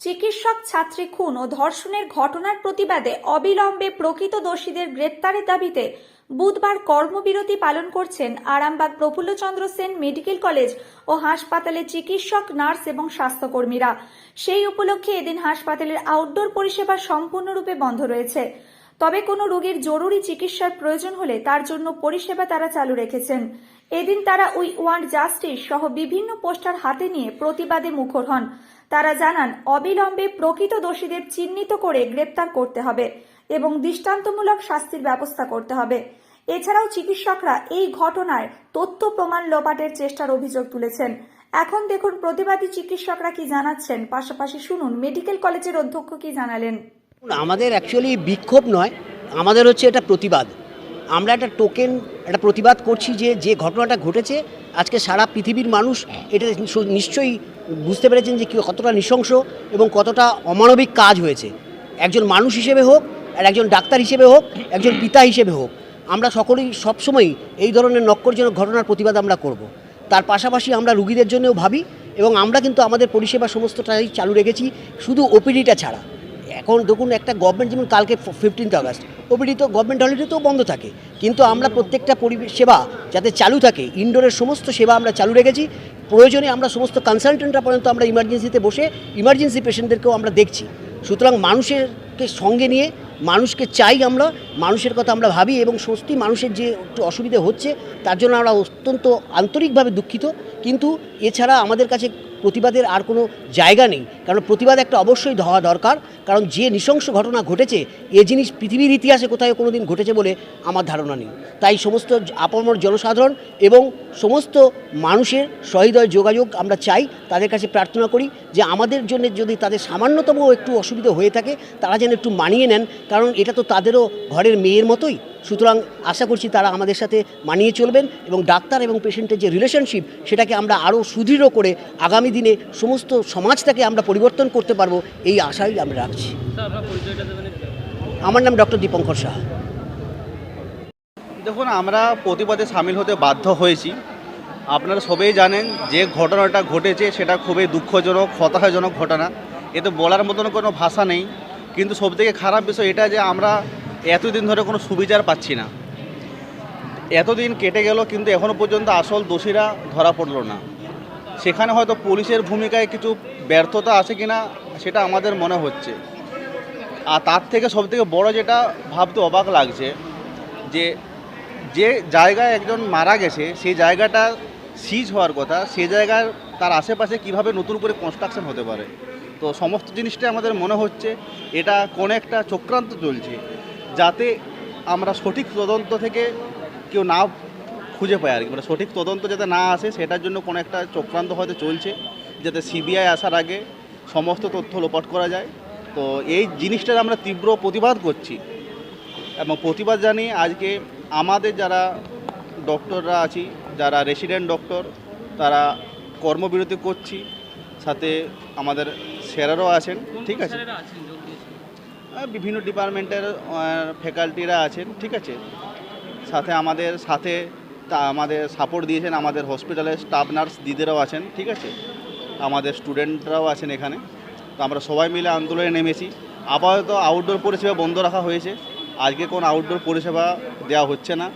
চিকিৎসক, ছাত্রী খুন ও ধর্ষণের ঘটনার প্রতিবাদে অবিলম্বে প্রকৃত দোষীদের গ্রেপ্তারের দাবিতে বুধবার কর্মবিরতি পালন করছেন আরামবাগ প্রফুল্লচন্দ্র সেন মেডিকেল কলেজ ও হাসপাতালে চিকিৎসক, নার্স এবং স্বাস্থ্যকর্মীরা। সেই উপলক্ষে এদিন হাসপাতালের আউটডোর পরিষেবা সম্পূর্ণরূপে বন্ধ রয়েছে। তবে কোনো রোগীর জরুরি চিকিৎসার প্রয়োজন হলে তার জন্য পরিষেবা তারা চালু রেখেছেন। এদিন তারা উই ওয়ান্ট জাস্টিস সহ বিভিন্ন পোস্টার হাতে নিয়ে প্রতিবাদে মুখর হন। তারা জানান, অবিলম্বে প্রকৃত দোষীদের চিহ্নিত করে গ্রেপ্তার করতে হবে এবং দৃষ্টান্তমূলক শাস্তির ব্যবস্থা করতে হবে। এছাড়াও চিকিৎসকরা এই ঘটনায় তথ্য প্রমাণ লোপাটের চেষ্টার অভিযোগ তুলেছেন। এখন দেখুন, প্রতিবাদী চিকিৎসকরা কি জানাচ্ছেন? পাশাপাশি শুনুন, মেডিকেল কলেজের অধ্যক্ষ কি জানালেন? আমাদের অ্যাকচুয়ালি বিক্ষোভ নয়, আমাদের হচ্ছে এটা প্রতিবাদ। আমরা একটা টোকেন একটা প্রতিবাদ করছি যে যে ঘটনাটা ঘটেছে, আজকে সারা পৃথিবীর মানুষ এটা নিশ্চয়ই বুঝতে পেরেছেন যে কতটা নৃশংস এবং কতটা অমানবিক কাজ হয়েছে। একজন মানুষ হিসেবে হোক, আর একজন ডাক্তার হিসেবে হোক, একজন পিতা হিসেবে হোক, আমরা সকলেই সবসময়ই এই ধরনের নক্করজনক ঘটনার প্রতিবাদ আমরা করব। তার পাশাপাশি আমরা রুগীদের জন্যও ভাবি, এবং আমরা কিন্তু আমাদের পরিষেবা সমস্তটাই চালু রেখেছি, শুধু ওপিডিটা ছাড়া। এখন দেখুন একটা গভর্নমেন্ট যেমন কালকে ফিফটিন্থ আগস্ট ওপিডি তো গভর্নমেন্ট হলিডেতেও বন্ধ থাকে। কিন্তু আমরা প্রত্যেকটা পরিবেশ, সেবা যাতে চালু থাকে ইনডোরের সমস্ত সেবা আমরা চালু রেখেছি। প্রয়োজনে আমরা সমস্ত কনসালটেন্টরা পর্যন্ত আমরা ইমার্জেন্সিতে বসে ইমার্জেন্সি পেশেন্টদেরকেও আমরা দেখছি। সুতরাং মানুষেরকে সঙ্গে নিয়ে, মানুষকে চাই আমরা, মানুষের কথা আমরা ভাবি এবং সত্যি মানুষের যে একটু অসুবিধে হচ্ছে, তার জন্য আমরা অত্যন্ত আন্তরিকভাবে দুঃখিত। কিন্তু এছাড়া আমাদের কাছে প্রতিবাদের আর কোনো জায়গা নেই। কারণ প্রতিবাদ একটা অবশ্যই হওয়া দরকার। কারণ যে নৃশংস ঘটনা ঘটেছে, এ জিনিস পৃথিবীর ইতিহাসে কোথাও কোনো দিন ঘটেছে বলে আমার ধারণা নেই। তাই সমস্ত আপামর জনসাধারণ এবং সমস্ত মানুষের সহৃদয় যোগাযোগ আমরা চাই, তাদের কাছে প্রার্থনা করি যে আমাদের জন্য যদি তাদের সামান্যতম একটু অসুবিধা হয়ে থাকে, তারা যেন একটু মানিয়ে নেন। কারণ এটা তো তাদেরও ঘরের মেয়ের মতোই। সুতরাং আশা করছি তারা আমাদের সাথে মানিয়ে চলবেন এবং ডাক্তার এবং পেশেন্টের যে রিলেশনশিপ সেটাকে আমরা আরও সুদৃঢ় করে আগামী দিনে সমস্ত সমাজটাকে আমরা পরিবর্তন করতে পারব, এই আশাই আমরা রাখছি। আমার নাম ডক্টর দীপঙ্কর সাহা। দেখুন, আমরা প্রতিবাদে সামিল হতে বাধ্য হয়েছি। আপনারা সবেই জানেন, যে ঘটনাটা ঘটেছে সেটা খুবই দুঃখজনক, হতাশাজনক ঘটনা। এতে বলার মতন কোনো ভাষা নেই। কিন্তু সবথেকে খারাপ বিষয় এটা যে আমরা এতদিন ধরে কোনো সুবিচার পাচ্ছি না। এতদিন কেটে গেল কিন্তু এখনও পর্যন্ত আসল দোষীরা ধরা পড়ল না। সেখানে হয়তো পুলিশের ভূমিকায় কিছু ব্যর্থতা আছে কি না সেটা আমাদের মনে হচ্ছে। আর তার থেকে সবথেকে বড় যেটা ভাবতে অবাক লাগছে যে যে জায়গায় একজন মারা গেছে, সেই জায়গাটা সিজ হওয়ার কথা সেই জায়গার তার আশেপাশে কীভাবে নতুন করে কনস্ট্রাকশন হতে পারে? তো সমস্ত জিনিসটা আমাদের মনে হচ্ছে। এটা কোনো একটা চক্রান্ত চলছে। যাতে আমরা সঠিক তদন্ত থেকে কেউ না খুঁজে পায় আর কি। মানে সঠিক তদন্ত যাতে না আসে, সেটার জন্য কোনো একটা চক্রান্ত হয়তো চলছে, যাতে সিবিআই আসার আগে সমস্ত তথ্য লোপাট করা যায়। তো এই জিনিসটার আমরা তীব্র প্রতিবাদ করছি। এবং প্রতিবাদ জানিয়ে আজকে আমাদের যারা ডক্টররা আছি, যারা রেসিডেন্ট ডক্টর, তারা কর্মবিরতি করছি, সাথে আমাদের স্যারেরও আছেন, ঠিক আছে? বিভিন্ন ডিপার্টমেন্টের ফ্যাকাল্টিরা আছেন, ঠিক আছে? সাথে আমাদের, সাথে তা আমাদের সাপোর্ট দিয়েছেন আমাদের হসপিটালের স্টাফ নার্স দিদিরাও আছেন, ঠিক আছে? আমাদের স্টুডেন্টরাও আছেন এখানে। তো আমরা সবাই মিলে আন্দোলনে নেমেছি। আপাতত আউটডোর পরিষেবা বন্ধ রাখা হয়েছে। আজকে কোন আউটডোর পরিষেবা দেওয়া হচ্ছে না।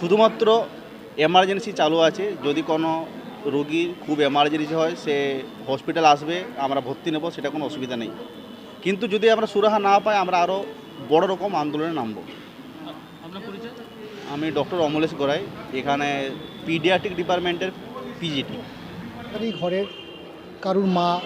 শুধুমাত্র এমার্জেন্সি চালু আছে। যদি কোনো রোগীর খুব এমার্জেন্সি হয়, সে হসপিটাল আসবে, আমরা ভর্তি নেব, সেটা কোনো অসুবিধা নেই। কিন্তু যদি আমরা সুরাহা না পাই আমরা আরও বড় রকম আন্দোলনে নামবো। আমি ডক্টর অমলেশ গোড়াই এখানে পিডিয়াট্রিক ডিপার্টমেন্টের পিজিটি। এই ঘরের কারুর মা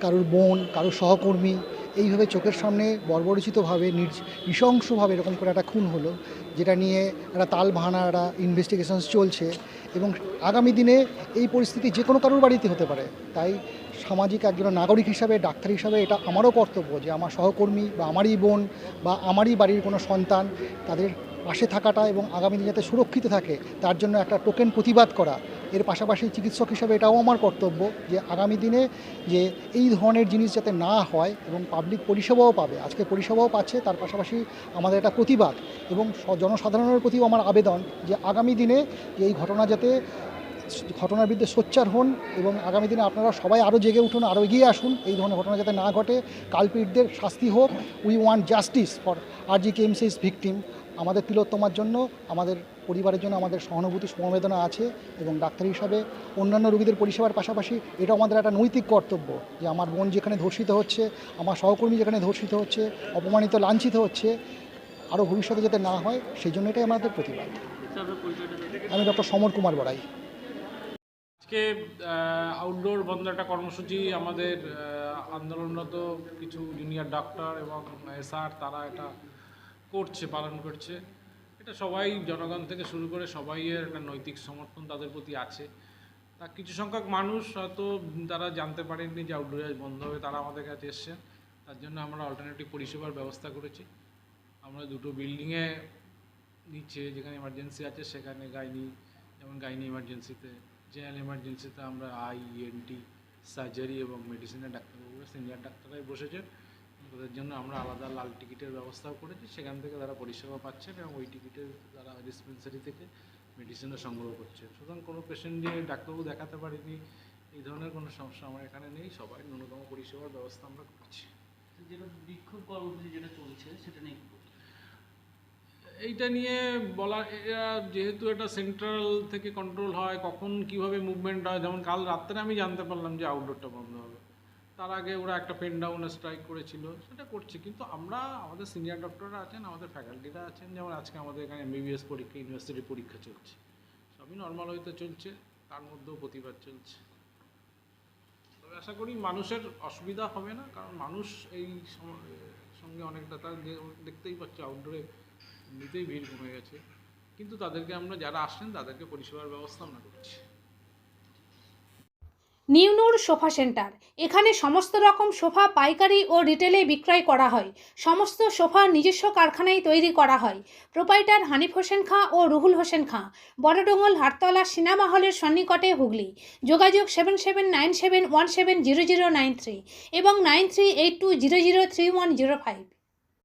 কারুর বোন কারুর সহকর্মী এইভাবে চোখের সামনে বর্বরচিতভাবে নির্জ- নৃশংসভাবে এরকম করে একটা খুন হলো যেটা নিয়ে একটা তাল ভাঙা একটা ইনভেস্টিগেশনস চলছে এবং আগামী দিনে এই পরিস্থিতি যে কোনো কারোর বাড়িতে হতে পারে। তাই সামাজিক একজন নাগরিক হিসাবে, ডাক্তার হিসাবে এটা আমারও কর্তব্য যে আমার সহকর্মী বা আমারই বোন বা আমারই বাড়ির কোনো সন্তান তাদের পাশে থাকাটা এবং আগামী দিনে যাতে সুরক্ষিত থাকে, তার জন্য একটা টোকেন প্রতিবাদ করা। এর পাশাপাশি চিকিৎসক হিসাবে এটাও আমার কর্তব্য যে আগামী দিনে যে এই ধরনের জিনিস যাতে না হয় এবং পাবলিক পরিষেবাও পাবে। আজকে পরিষেবাও পাচ্ছে, তার পাশাপাশি আমাদের একটা প্রতিবাদ এবং জনসাধারণের প্রতিও আমার আবেদন যে আগামী দিনে এই ঘটনা যাতে ঘটনার বিরুদ্ধে সোচ্চার হন এবং আগামী দিনে আপনারা সবাই আরও জেগে উঠুন, আরও এগিয়ে আসুন। এই ধরনের ঘটনা যাতে না ঘটে কালপিটদের শাস্তি হোক। We want justice for R G কেমসিস victim আমাদের তিলোত্তমার জন্য, আমাদের পরিবারের জন্য, আমাদের সহানুভূতি সমবেদনা আছে এবং ডাক্তার হিসাবে অন্যান্য রোগীদের পরিষেবার পাশাপাশি এটা আমাদের একটা নৈতিক কর্তব্য যে আমার বোন যেখানে ধর্ষিত হচ্ছে, আমার সহকর্মী যেখানে ধর্ষিত হচ্ছে, অপমানিত, লাঞ্ছিত হচ্ছে, আরও ভবিষ্যতে যাতে না হয়, সেই জন্য এটাই আমাদের প্রতিবাদ। আমি ডক্টর সমর কুমার বড়াই। আজকে আউটডোর বন্ধ একটা কর্মসূচি আমাদের আন্দোলনরত কিছু জুনিয়র ডাক্তার এবং এসআর তারা এটা করছে, পালন করছে। এটা সবাই, জনগণ থেকে শুরু করে সবাইয়ের একটা নৈতিক সমর্থন তাদের প্রতি আছে। তা কিছু সংখ্যক মানুষ হয়তো তারা জানতে পারেননি যে আউটডোরে বন্ধ হবে তারা আমাদের কাছে এসছেন। তার জন্য আমরা অল্টারনেটিভ পরিষেবার ব্যবস্থা করেছি। আমরা দুটো বিল্ডিংয়ে নিচ্ছে, যেখানে এমার্জেন্সি আছে, সেখানে গাইনি, যেমন গাইনি এমার্জেন্সিতে জেনারেল এমার্জেন্সিতে আমরা আই ইএনটি সার্জারি এবং মেডিসিনের ডাক্তারবাবুরা সিনিয়র ডাক্তাররাই বসেছেন ওদের জন্য আমরা আলাদা লাল টিকিটের ব্যবস্থাও করেছি। সেখান থেকে তারা পরিষেবা পাচ্ছেন এবং ওই টিকিটের তারা ডিসপেন্সারি থেকে মেডিসিনও সংগ্রহ করছে। সুতরাং কোনো পেশেন্ট যে ডাক্তারবাবু দেখাতে পারেনি, এই ধরনের কোনো সমস্যা আমার এখানে নেই। সবাই ন্যূনতম পরিষেবার ব্যবস্থা আমরা করছি। যেটা বিক্ষোভ কর্মসূচি যেটা চলছে, সেটা নিয়ে? এইটা নিয়ে বলা, এরা যেহেতু এটা সেন্ট্রাল থেকে কন্ট্রোল হয়, কখন কীভাবে মুভমেন্ট হয়, যেমন কাল রাত্রে আমি জানতে পারলাম যে আউটডোরটা বন্ধ হবে। তার আগে ওরা একটা পেন ডাউনে স্ট্রাইক করেছিল, সেটা করছে। কিন্তু আমরা, আমাদের সিনিয়র ডক্টররা আছেন, আমাদের ফ্যাকাল্টিরা আছেন, যেমন আজকে আমাদের এখানে এমবিবিএস পরীক্ষা ইউনিভার্সিটি পরীক্ষা চলছে। সবই নর্মাল হইতে চলছে, তার মধ্যেও প্রতিবাদ চলছে। তবে আশা করি মানুষের অসুবিধা হবে না, কারণ মানুষ এই সঙ্গে অনেকটা তার দেখতেই পাচ্ছে আউটডোরে এমনিতেই ভিড় কমে গেছে। কিন্তু তাদেরকে আমরা যারা আসছেন, তাদেরকে পরিষেবার ব্যবস্থা আমরা করছি। নিউনুর সোফা সেন্টার। এখানে সমস্ত রকম সোফা পাইকারি ও রিটেলে বিক্রয় করা হয়। সমস্ত সোফা নিজস্ব কারখানায় তৈরি করা হয়। প্রোপাইটার হানিফ হোসেন খাঁ ও রুহুল হোসেন খাঁ। বড়ডোঙ্গল হাটতলা সিনেমা হলের সন্নিকটে হুগলি। যোগাযোগ seven seven nine seven one seven zero zero nine three এবং nine three eight two zero zero three one zero five.